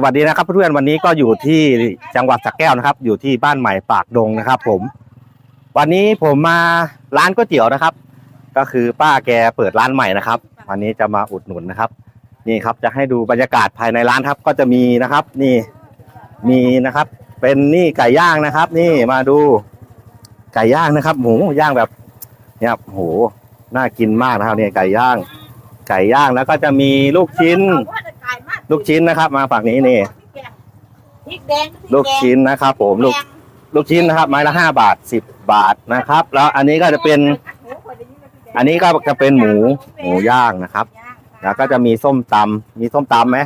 สวัสดีนะครับเพื่อนๆวันนี้ก็อยู่ที่จังหวัดสระแก้วนะครับ อยู่ที่บ้านใหม่ปากดงนะครับ ผม วันนี้ผมมาร้านก๋วยเตี๋ยวนะครับ ก็คือป้าแกเปิดร้านใหม่นะครับ วันนี้จะมาอุดหนุนนะครับ นี่ครับจะให้ดูบรรยากาศภายในร้านครับก็จะมีนะครับ นี่มีนะครับ เป็นนี่ไก่ย่างนะครับ นี่มาดูไก่ย่างนะครับหมูย่างแบบเนี่ยครับโหน่ากินมากนะครับเนี่ยไก่ย่าง ไก่ย่างแล้วก็จะมีลูกชิ้น ลูกชิ้นนะครับ มาฝั่งนี้นี่พริกแดงลูกชิ้นนะครับ ผมลูกลูกชิ้นนะครับไม้ละห้าบาทสิบบาทนะครับ แล้วอันนี้ก็จะเป็น อันนี้ก็จะเป็นหมูหมูย่างนะครับ แล้วก็จะมีส้มตำมีส้มตำไหม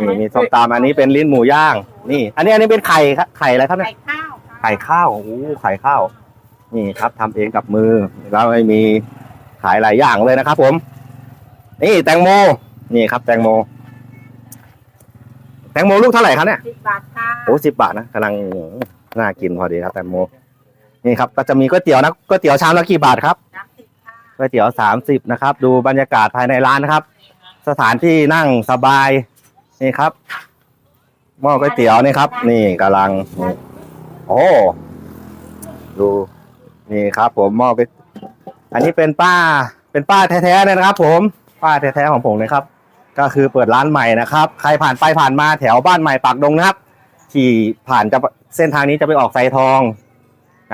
นี่มีส้มตำอันนี้เป็นลิ้นหมูย่าง นี่ อันนี้อันนี้เป็นไข่ครับไข่อะไรครับเนี่ยไข่ข้าวไข่ข้าวโอ้โหไข่ข้าว นี่ครับทำเองกับมือแล้วไม่มีขายหลายอย่างเลยนะครับ ผม นี่แตงโมนี่ครับ แตงโม แตงโมลูกเท่าไหร่ครับเนี่ยสิบบาทค่ะโอ้สิบบาทนะกำลังน่ากินพอดีครับแตงโมนี่ครับก็จะมีก๋วยเตี๋ยวนะก๋วยเตี๋ยวชามละกี่บาทครับสามสิบค่ะก๋วยเตี๋ยวสามสิบนะครับ ดูบรรยากาศภายในร้านนะครับ สถานที่นั่งสบายนี่ครับหม้อก๋วยเตี๋ยวนี่ครับ นี่กำลังนี่โอ้ดูนี่ครับ ผมหม้อก๋วยอันนี้เป็นป้าเป็นป้าแท้ๆเลยนะครับ ผม ป้าแท้ๆของผมเลยครับ ก็คือเปิดร้านใหม่นะครับ ใครผ่านไปผ่านมาแถวบ้านใหม่ปากดงนะครับ ขี่ผ่านจะเส้นทางนี้จะไปออกไซทอง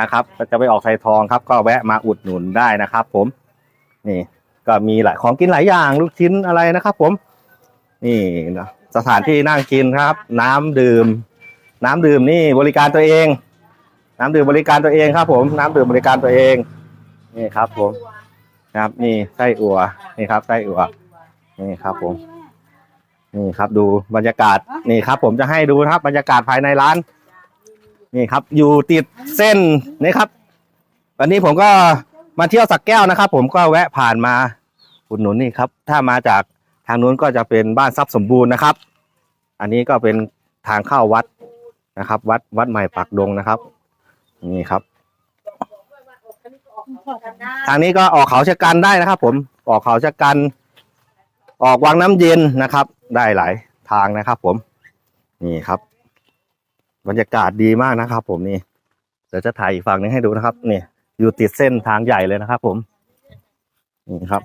นะครับก็จะไปออกไซทองครับ ก็แวะมาอุดหนุนได้นะครับ ผม นี่ก็มีหลายของกินหลายอย่างลูกชิ้นอะไรนะครับ ผม นี่นะสถานที่นั่งกินครับ น้ำดื่ม น้ำดื่มนี่บริการตัวเอง น้ำดื่มบริการตัวเองครับ ผม น้ำดื่มบริการตัวเอง นี่ครับ ผม ครับ นี่ไส้อั่วนี่ครับไส้อั่ว นี่ครับผม นี่ครับดูบรรยากาศนี่ครับ ผมจะให้ดูนะครับ บรรยากาศภายในร้าน นี่ครับ อยู่ติดเส้นนี่ครับ วันนี้ผมก็มาเที่ยวสักแก้วนะครับ ผมก็แวะผ่านมาอุดหนุนนี่ครับ ถ้ามาจากทางนู้นก็จะเป็นบ้านทรัพย์สมบูรณ์นะครับ อันนี้ก็เป็นทางเข้าวัดนะครับ วัดวัดใหม่ปักดงนะครับ นี่ครับ ทางนี้ก็ออกเขาชะกันได้นะครับ ผมออกเขาชะกัน ออกวางน้ำเย็นนะครับ ได้หลายทางนะครับ ผม นี่ครับ บรรยากาศดีมากนะครับ ผมนี่เดี๋ยวจะถ่ายอีกฝั่งนึงให้ดูนะครับนี่อยู่ติดเส้นทางใหญ่เลยนะครับ ผมนี่ครับ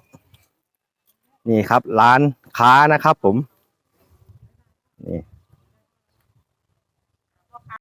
นี่ครับ ร้านค้านะครับ ผมนี่